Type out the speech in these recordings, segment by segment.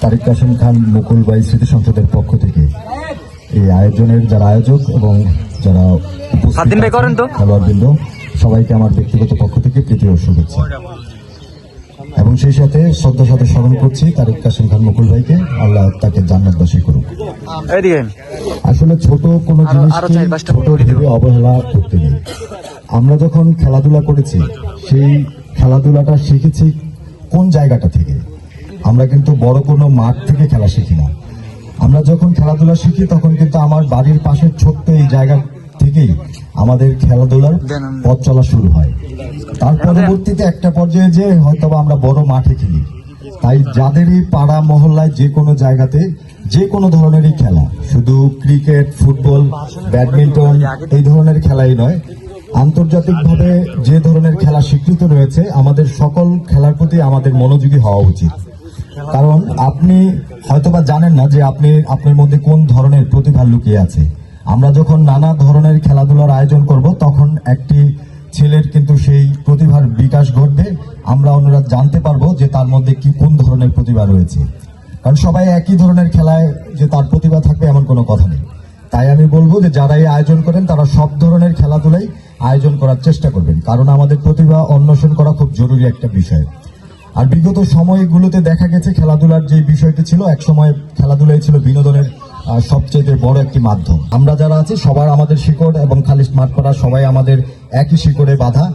তারিক কাসিম খান মুকুল বাই স্মৃতি সংসদের পক্ষ থেকে এই আয়োজনের যারা আয়োজক এবং যারা উপস্থিত খেলোয়াড়বৃন্দ সবাইকে আমার ব্যক্তিগত পক্ষ থেকে প্রীতি ও শুভেচ্ছা। এবং সেই সাথে শ্রদ্ধার সাথে স্মরণ করছি তারিক কাসিম খান মুকুল ভাইকে। আল্লাহ তাকে জান্নাতবাসী করুক। আসলে ছোট কোনো আরও জিনিসকে ছোট ভেবে অবহেলা করতে নেই। আমরা যখন খেলাধুলা করেছি সেই খেলাধুলাটা শিখেছি কোন জায়গাটা থেকে? আমরা কিন্তু বড় কোনো মাঠ থেকে খেলা শিখি না। আমরা যখন খেলাধুলা শিখি তখন কিন্তু আমার বাড়ির পাশের ছোট্ট এই জায়গা থেকেই আমাদের খেলাধুলার পথ চলা শুরু হয়। তার পরবর্তীতে একটা পর্যায়ে যে হয়তোবা আমরা বড় মাঠে খেলি। তাই যাদেরই পাড়া মহল্লায় যে কোনো জায়গাতে যে কোনো ধরনেরই খেলা শুধু ক্রিকেট ফুটবল ব্যাডমিন্টন এই ধরনের খেলাই নয় আন্তর্জাতিকভাবে যে ধরনের খেলা স্বীকৃত রয়েছে আমাদের সকল খেলার প্রতি আমাদের মনোযোগী হওয়া উচিত। কারণ আপনি হয়তোবা জানেন না যে আপনি আপনার মধ্যে কোন ধরনের প্রতিভা লুকিয়ে আছে। আমরা যখন নানা ধরনের খেলাধুলার আয়োজন করব, তখন একটি ছেলের কিন্তু সেই প্রতিভার বিকাশ ঘটবে। আমরা অন্যরা জানতে পারব যে তার মধ্যে কি, কোন ধরনের প্রতিভা রয়েছে। কারণ সবাই একই ধরনের খেলায় যে তার প্রতিভা থাকবে এমন কোনো কথা নেই। তাই আমি বলব যে যারা এই আয়োজন করেন, তারা সব ধরনের খেলাধুলাই আয়োজন করার চেষ্টা করবেন। কারণ আমাদের প্রতিভা অন্বেষণ করা খুব জরুরি একটা বিষয়। আর বিগত সময়গুলোতে দেখা গেছে, খেলাধুলার যে বিষয়টি ছিল এক সময় খেলাধুলাই ছিল বিনোদনের সবচেয়ে বড় একটি মাধ্যম। আমরা যারা আছি, সবার আমাদের শিকড় এবং খালিশ মাঠপাড়া সবাই আমাদের একই শিকড়ে বাধা।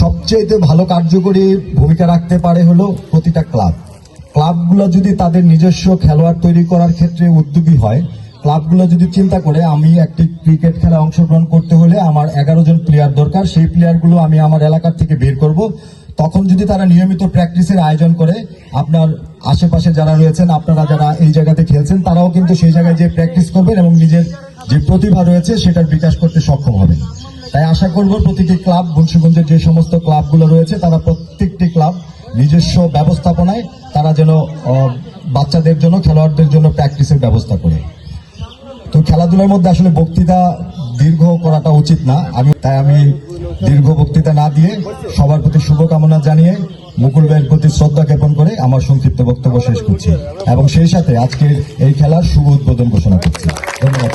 সবচেয়ে ভালো কার্যকরী ভূমিকা রাখতে পারে হলো প্রতিটা ক্লাব। ক্লাবগুলো যদি তাদের নিজস্ব খেলোয়াড় তৈরি করার ক্ষেত্রে উদ্যোগী হয়, ক্লাবগুলো যদি চিন্তা করে, আমি একটি ক্রিকেট খেলায় অংশগ্রহণ করতে হলে আমার এগারো জন প্লেয়ার দরকার, সেই প্লেয়ারগুলো আমি আমার এলাকার থেকে বের করব। তখন যদি তারা নিয়মিত প্র্যাকটিসের আয়োজন করে, আপনার আশেপাশে যারা রয়েছেন, আপনারা যারা এই জায়গাতে খেলছেন, তারাও কিন্তু সেই জায়গায় যে প্র্যাকটিস করবেন এবং নিজের যে প্রতিভা রয়েছে, সেটার বিকাশ করতে সক্ষম হবেন। তাই আশা করব প্রতিটি ক্লাব, মুন্সিগঞ্জের যে সমস্ত ক্লাবগুলো রয়েছে, তারা প্রত্যেকটি ক্লাব নিজস্ব ব্যবস্থাপনায় তারা যেন বাচ্চাদের জন্য, খেলোয়াড়দের জন্য প্র্যাকটিসের ব্যবস্থা করে। তো খেলাধুলার মধ্যে আসলে বক্তৃতা দীর্ঘ করাটা উচিত না। আমি, তাই আমি দীর্ঘ বক্তৃতা না দিয়ে সবার প্রতি শুভকামনা জানিয়ে মুকুল ভাইয়ের প্রতি শ্রদ্ধা জ্ঞাপন করে আমার সংক্ষিপ্ত বক্তব্য শেষ করছি। এবং সেই সাথে আজকের এই খেলার শুভ উদ্বোধন ঘোষণা করছি। ধন্যবাদ